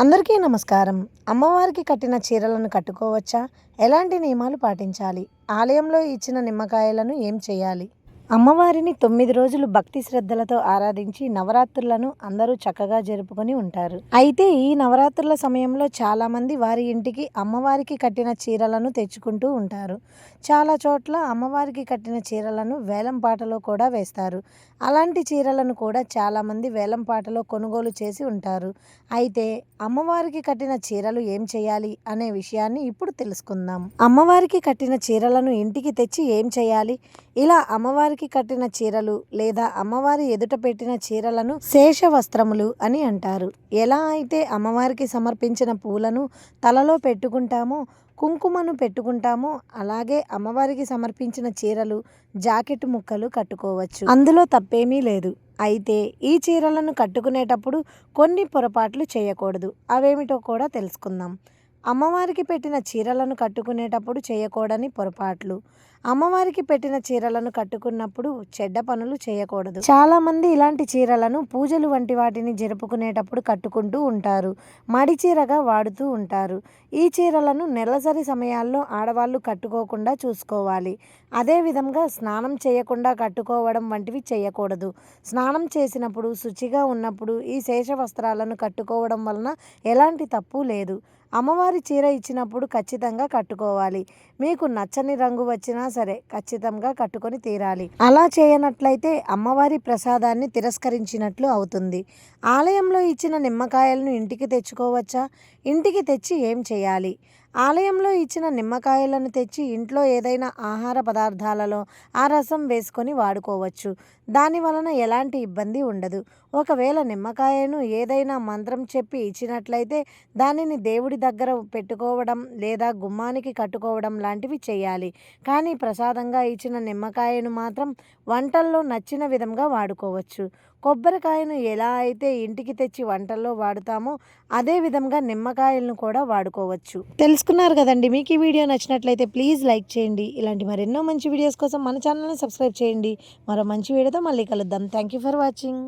అందరికీ నమస్కారం. అమ్మవారికి కట్టిన చీరలను కట్టుకోవచ్చా? ఎలాంటి నియమాలు పాటించాలి? ఆలయంలో ఇచ్చిన నిమ్మకాయలను ఏం చేయాలి? అమ్మవారిని తొమ్మిది రోజులు భక్తి శ్రద్ధలతో ఆరాధించి నవరాత్రులను అందరూ చక్కగా జరుపుకొని ఉంటారు. అయితే ఈ నవరాత్రుల సమయంలో చాలామంది వారి ఇంటికి అమ్మవారికి కట్టిన చీరలను తెచ్చుకుంటూ ఉంటారు. చాలా చోట్ల అమ్మవారికి కట్టిన చీరలను వేలం పాటలో కూడా వేస్తారు. అలాంటి చీరలను కూడా చాలామంది వేలం పాటలో కొనుగోలు చేసి ఉంటారు. అయితే అమ్మవారికి కట్టిన చీరలు ఏం చేయాలి అనే విషయాన్ని ఇప్పుడు తెలుసుకుందాం. అమ్మవారికి కట్టిన చీరలను ఇంటికి తెచ్చి ఏం చేయాలి? ఇలా అమ్మవారికి కట్టిన చీరలు లేదా అమ్మవారి ఎదుట పెట్టిన చీరలను శేష వస్త్రములు అని అంటారు. ఎలా అయితే అమ్మవారికి సమర్పించిన పూలను తలలో పెట్టుకుంటామో కుంకుమను పెట్టుకుంటామో అలాగే అమ్మవారికి సమర్పించిన చీరలు జాకెట్ ముక్కలు కట్టుకోవచ్చు. అందులో తప్పేమీ లేదు. అయితే ఈ చీరలను కట్టుకునేటప్పుడు కొన్ని పొరపాట్లు చేయకూడదు. అవేమిటో కూడా తెలుసుకుందాం. అమ్మవారికి పెట్టిన చీరలను కట్టుకునేటప్పుడు చేయకూడని పొరపాట్లు. అమ్మవారికి పెట్టిన చీరలను కట్టుకున్నప్పుడు చెడ్డ పనులు చేయకూడదు. చాలా మంది ఇలాంటి చీరలను పూజలు వంటి వాటిని జరుపుకునేటప్పుడు కట్టుకుంటూ ఉంటారు. మడి చీరగా వాడుతూ ఉంటారు. ఈ చీరలను నెలసరి సమయాల్లో ఆడవాళ్ళు కట్టుకోకుండా చూసుకోవాలి. అదేవిధంగా స్నానం చేయకుండా కట్టుకోవడం వంటివి చేయకూడదు. స్నానం చేసినప్పుడు శుచిగా ఉన్నప్పుడు ఈ శేష వస్త్రాలను కట్టుకోవడం వలన ఎలాంటి తప్పు లేదు. అమ్మవారి చీర ఇచ్చినప్పుడు ఖచ్చితంగా కట్టుకోవాలి. మీకు నచ్చని రంగు వచ్చినా సరే ఖచ్చితంగా కట్టుకొని తీరాలి. అలా చేయనట్లయితే అమ్మవారి ప్రసాదాన్ని తిరస్కరించినట్లు అవుతుంది. ఆలయంలో ఇచ్చిన నిమ్మకాయలను ఇంటికి తెచ్చుకోవచ్చా? ఇంటికి తెచ్చి ఏం చేయాలి? ఆలయంలో ఇచ్చిన నిమ్మకాయలను తెచ్చి ఇంట్లో ఏదైనా ఆహార పదార్థాలలో ఆ రసం వేసుకొని వాడుకోవచ్చు. దాని వలన ఎలాంటి ఇబ్బంది ఉండదు. ఒకవేళ నిమ్మకాయను ఏదైనా మంత్రం చెప్పి ఇచ్చినట్లయితే దానిని దేవుడి దగ్గర పెట్టుకోవడం లేదా గుమ్మానికి కట్టుకోవడం లాంటివి చేయాలి. కానీ ప్రసాదంగా ఇచ్చిన నిమ్మకాయను మాత్రం వంటల్లో నచ్చిన విధంగా వాడుకోవచ్చు. కొబ్బరికాయను ఎలా అయితే ఇంటికి తెచ్చి వంటల్లో వాడుతామో అదే విధంగా నిమ్మకాయలను కూడా వాడుకోవచ్చు. తెలుసుకున్నారు కదండి మీకు ఈ వీడియో నచ్చినట్లయితే ప్లీజ్ లైక్ చేయండి. ఇలాంటి మరెన్నో మంచి వీడియోస్ కోసం మన ఛానల్ని సబ్స్క్రైబ్ చేయండి. మరో మంచి వీడియోతో మళ్ళీ కలుద్దాం. Thank you for watching